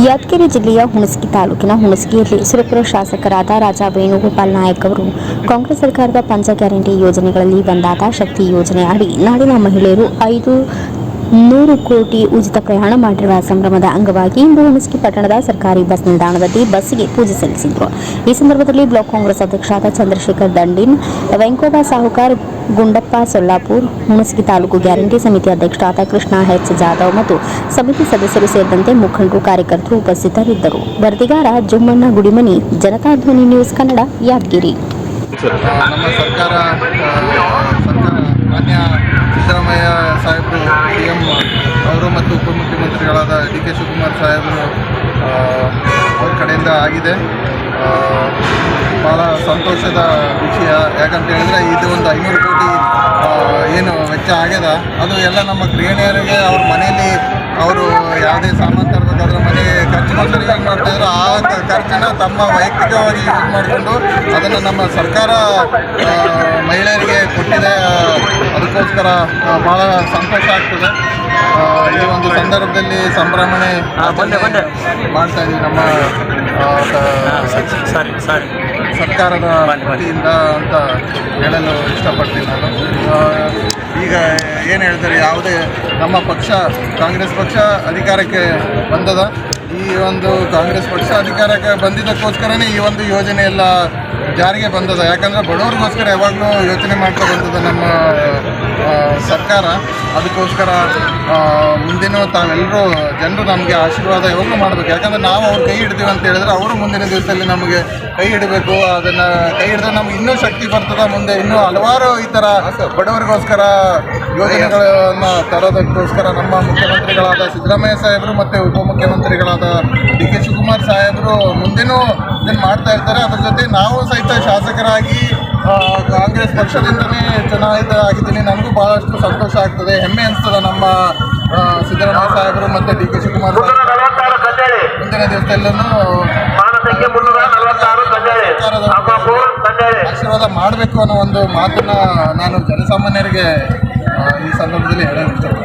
ಯಾದಗಿರಿ ಜಿಲ್ಲೆಯ ಹುಣಸಗಿ ತಾಲೂಕಿನ ಹುಣಸಗಿಯಲ್ಲಿ ಸುರಪುರ ಶಾಸಕರಾದ ರಾಜಾ ವೇಣುಗೋಪಾಲ್ ನಾಯಕ್ ಅವರು ಕಾಂಗ್ರೆಸ್ ಸರ್ಕಾರದ ಪಂಚ ಗ್ಯಾರಂಟಿ ಯೋಜನೆಗಳಲ್ಲಿ ಒಂದಾದ ಶಕ್ತಿ ಯೋಜನೆ ಅಡಿ ನಾಡಿನ ಮಹಿಳೆಯರು ಐದು ನೂರು ಕೋಟಿ ಉಚಿತ ಪ್ರಯಾಣ ಮಾಡಿರುವ ಸಂಭ್ರಮದ ಅಂಗವಾಗಿ ಇಂದು ಹುಣಸಗಿ ಪಟ್ಟಣದ ಸರ್ಕಾರಿ ಬಸ್ ನಿಲ್ದಾಣದಲ್ಲಿ ಬಸ್ಸಿಗೆ ಪೂಜೆ ಸಲ್ಲಿಸಿದರು. ಈ ಸಂದರ್ಭದಲ್ಲಿ ಬ್ಲಾಕ್ ಕಾಂಗ್ರೆಸ್ ಅಧ್ಯಕ್ಷರಾದ ಚಂದ್ರಶೇಖರ್ ದಂಡಿನ್, ವೆಂಕೋಬ ಸಾಹುಕಾರ್, ಗುಂಡಪ್ಪ ಸೊಲ್ಲಾಪುರ್ ಹುಣಸಗಿ ತಾಲೂಕು ಗ್ಯಾರಂಟಿ ಸಮಿತಿ ಅಧ್ಯಕ್ಷರಾದ ಕೃಷ್ಣ ಎಚ್ ಜಾಧವ್ ಮತ್ತು ಸಮಿತಿ ಸದಸ್ಯರು ಸೇರಿದಂತೆ ಮುಖಂಡರು ಕಾರ್ಯಕರ್ತರು ಉಪಸ್ಥಿತರಿದ್ದರು. ವರದಿಗಾರ ಜುಮ್ಮಣ್ಣ ಗುಡಿಮನಿ, ಜನತಾ ಧ್ವನಿ ನ್ಯೂಸ್ ಕನ್ನಡ, ಯಾದಗಿರಿ. ಸರ್ಕಾರ ಸರ್ಕಾರ ಮಾನ್ಯ ಸಿದ್ದರಾಮಯ್ಯ ಸಾಹೇಬರು ಕೆ ಶಿವಕುಮಾರ್ ಸಾಹೇಬರು ಅವ್ರ ಕಡೆಯಿಂದ ಆಗಿದೆ. ಭಾಳ ಸಂತೋಷದ ವಿಷಯ. ಯಾಕಂತ ಹೇಳಿದ್ರೆ ಇದು ಒಂದು ಐನೂರು ಕೋಟಿ ಏನು ವೆಚ್ಚ ಆಗ್ಯದ. ಅದು ಎಲ್ಲ ನಮ್ಮ ಗೃಹಿಣಿಯರಿಗೆ, ಅವ್ರ ಮನೆಯಲ್ಲಿ ಅವರು ಯಾವುದೇ ಸಾಮಾನು ತರಬೇಕಾದ್ರೆ ಮನೆ ಖರ್ಚು ಯೂಸ್ ಮಾಡ್ತಾಯಿದ್ರು ಆ ಖರ್ಚನ್ನು ಖರ್ಚನ್ನ ತಮ್ಮ ವೈಯಕ್ತಿಕವಾಗಿ ಯೂಸ್ ಮಾಡಿಕೊಂಡು ಅದನ್ನು ನಮ್ಮ ಸರ್ಕಾರ ಮಹಿಳೆಯರಿಗೆ ಕೊಟ್ಟಿದೆ. ಅದಕ್ಕೋಸ್ಕರ ಭಾಳ ಸಂತೋಷ ಆಗ್ತದೆ. ಈ ಒಂದು ಸಂದರ್ಭದಲ್ಲಿ ಸಂಭ್ರಮಣೆ ಮಾಡ್ತಾ ಇದ್ದೀವಿ ನಮ್ಮ ಸಾರಿ ಸಾರಿ ಸರ್ಕಾರದ ವತಿಯಿಂದ ಅಂತ ಹೇಳಲು ಇಷ್ಟಪಡ್ತೀನಿ ನಾನು. ಈಗ ಏನು ಹೇಳ್ತಾರೆ ಯಾವುದೇ ನಮ್ಮ ಪಕ್ಷ ಕಾಂಗ್ರೆಸ್ ಪಕ್ಷ ಅಧಿಕಾರಕ್ಕೆ ಬಂದದ. ಈ ಒಂದು ಕಾಂಗ್ರೆಸ್ ಪಕ್ಷ ಅಧಿಕಾರಕ್ಕೆ ಬಂದಿದ್ದಕ್ಕೋಸ್ಕರನೇ ಈ ಒಂದು ಯೋಜನೆ ಎಲ್ಲ ಜಾರಿಗೆ ಬಂದದ. ಯಾಕಂದರೆ ಬಡವ್ರಿಗೋಸ್ಕರ ಯಾವಾಗಲೂ ಯೋಚನೆ ಮಾಡ್ತಾ ಬಂದದ ನಮ್ಮ ಸರ್ಕಾರ. ಅದಕ್ಕೋಸ್ಕರ ಮುಂದಿನ ತಾವೆಲ್ಲರೂ ಜನರು ನಮಗೆ ಆಶೀರ್ವಾದ ಯಾವಾಗಲೂ ಮಾಡಬೇಕು. ಯಾಕಂದರೆ ನಾವು ಅವ್ರು ಕೈ ಹಿಡ್ತೀವಿ ಅಂತ ಹೇಳಿದ್ರೆ ಅವರು ಮುಂದಿನ ದಿವಸದಲ್ಲಿ ನಮಗೆ ಕೈ ಹಿಡಬೇಕು. ಅದನ್ನು ಕೈ ಹಿಡಿದ್ರೆ ನಮ್ಗೆ ಇನ್ನೂ ಶಕ್ತಿ ಬರ್ತದೆ. ಮುಂದೆ ಇನ್ನೂ ಹಲವಾರು ಈ ಥರ ಬಡವರಿಗೋಸ್ಕರ ಯೋಜನೆಗಳನ್ನು ತರೋದಕ್ಕೋಸ್ಕರ ನಮ್ಮ ಮುಖ್ಯಮಂತ್ರಿಗಳಾದ ಸಿದ್ದರಾಮಯ್ಯ ಸಾಹೇಬರು ಮತ್ತು ಉಪಮುಖ್ಯಮಂತ್ರಿಗಳಾದ ಡಿ ಕೆ ಶಿವಕುಮಾರ್ ಸಾಹೇಬರು ಮುಂದಿನೂ ಇದನ್ನು ಮಾಡ್ತಾ ಇರ್ತಾರೆ. ಅದ್ರ ಜೊತೆ ನಾವು ಸಹಿತ ಶಾಸಕರಾಗಿ ಕಾಂಗ್ರೆಸ್ ಪಕ್ಷದಿಂದನೇ ಚುನಾಯಿತ ಆಗಿದ್ದೀನಿ. ನನಗೂ ಭಾಳಷ್ಟು ಸಂತೋಷ ಆಗ್ತದೆ. ಹೆಮ್ಮೆ ಅನಿಸ್ತದೆ ನಮ್ಮ ಸಿದ್ದರಾಮಯ್ಯ ಸಾಹೇಬರು ಮತ್ತು ಡಿ ಕೆ ಶಿವಕುಮಾರ್ ಮುಂದಿನ ದಿವಸದಲ್ಲೂ ಆಶೀರ್ವಾದ ಮಾಡಬೇಕು ಅನ್ನೋ ಒಂದು ಮಾತನ್ನ ನಾನು ಜನಸಾಮಾನ್ಯರಿಗೆ ಆ, ಈ ಸಂದರ್ಭದಲ್ಲಿ ಹೇಳಲು ಇಷ್ಟಪಡ್ತೀನಿ